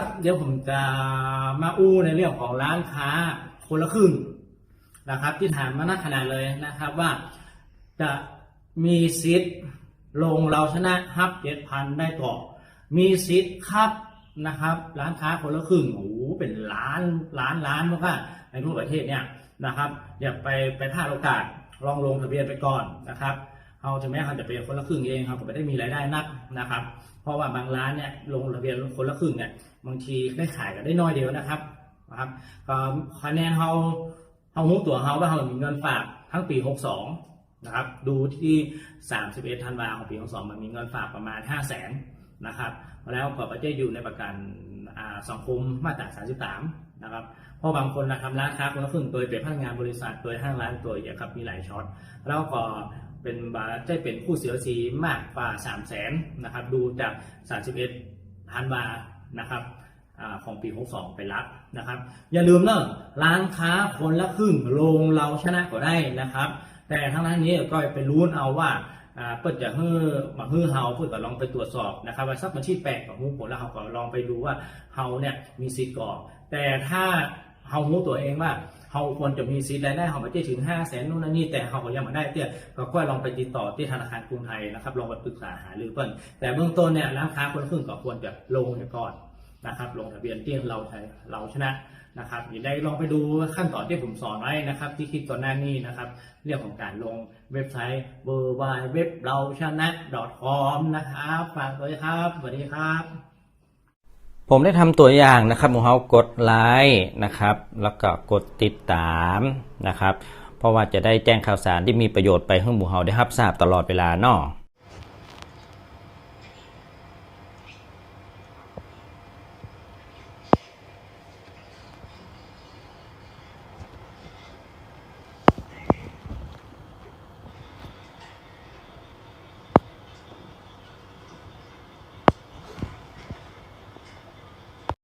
ครับเดี๋ยวผมจะมาอู้ในเรื่องของร้านค้าคนละครึ่งนะครับ ที่ถามมานักขนาดเลยนะครับว่าจะมีสิทธิ์ลงเราชนะฮับเจ็ดพันได้ต่อ มีสิทธิ์ครับนะครับ ร้านค้าคนละครึ่งโอ้โหเป็นล้านล้านล้านมากในทั่วประเทศเนี่ยนะครับอย่าไปไปพลาดโอกาสลองลงทะเบียนไปก่อนนะครับ เราถึงแม้เราจะเป็นคนละครึ่งเองเราก็ไม่ได้มีรายได้นักนะครับ เพราะว่าบางร้านเนี่ยลงทะเบียนคนละครึ่งเนี่ยบางทีได้ขายกันได้น้อยเดียวนะครับนะครับคะแนนเราเราหูตัวเราว่าเรามีเงินฝากทั้งปี 62 นะครับ ดูที่ 31 ธันวาคมของปี 62 มันมีเงินฝากประมาณ 5 0 0 0 0นนะครับแล้วก็ประเทศอยู่ในประกันสังคมมาตรา 33 นะครับ เพราะบางคนนะครับร้านค้าคนละครึ่งตัวเป็นพนักงานบริษัทตัวห้างร้านตัวอย่างครับมีหลายช็อต แล้วก็ เป็นบาจะเป็นผู้เสียภาษีมากกว่า 3 0 0แสนนะครับดูจาก 31ธันวานะครับอของปี 62 ไปรับนะครับ อย่าลืมเนอะร้านค้าคนละครึ่งลงเราชนะก็ได้นะครับ แต่ทั้งนั้นนี้ก็ไปรู้เอาว่าเปิดจะเฮือมาเฮือเฮาเพื่อก็ลองไปตรวจสอบนะครับว่าสักบัญชีแปลกของหูผลแล้วเขาก็ลองไปดูว่าเฮาเนี่ยมีสิทธิ์ก่อแต่ถ้า เฮารู้ตัวเองว่าเขาควรจะมีสิทธิ์รายได้เขาไม่ได้ถึง5 0 0แสนนู่นนั่นนี่แต่เขาก็ยังไม่ได้เตี้ยก็ค่อยลองไปติดต่อที่ธนาคารกรุงไทยนะครับลองไปปรึกษาหารือเพิ่นแต่เบื้องต้นเนี่ยร้านค้าคนครึ่งก็ควรจะลงก่อนนะครับลงทะเบียนที่เราไทยเราชนะนะครับอย่าได้ลองไปดูขั้นตอนที่ผมสอนไว้นะครับ ที่คลิปก่อนหน้านี้นะครับ เรื่องของการลงเว็บไซต์ w w w เราชนะ .com นะครับฝากด้วยครับสวัสดีครับ ผมได้ทำตัวอย่างนะครับหมูเฮากดไลค์นะครับ แล้วก็กดติดตามนะครับ เพราะว่าจะได้แจ้งข่าวสารที่มีประโยชน์ไปให้หมูเฮาได้รับทราบตลอดเวลาเนาะ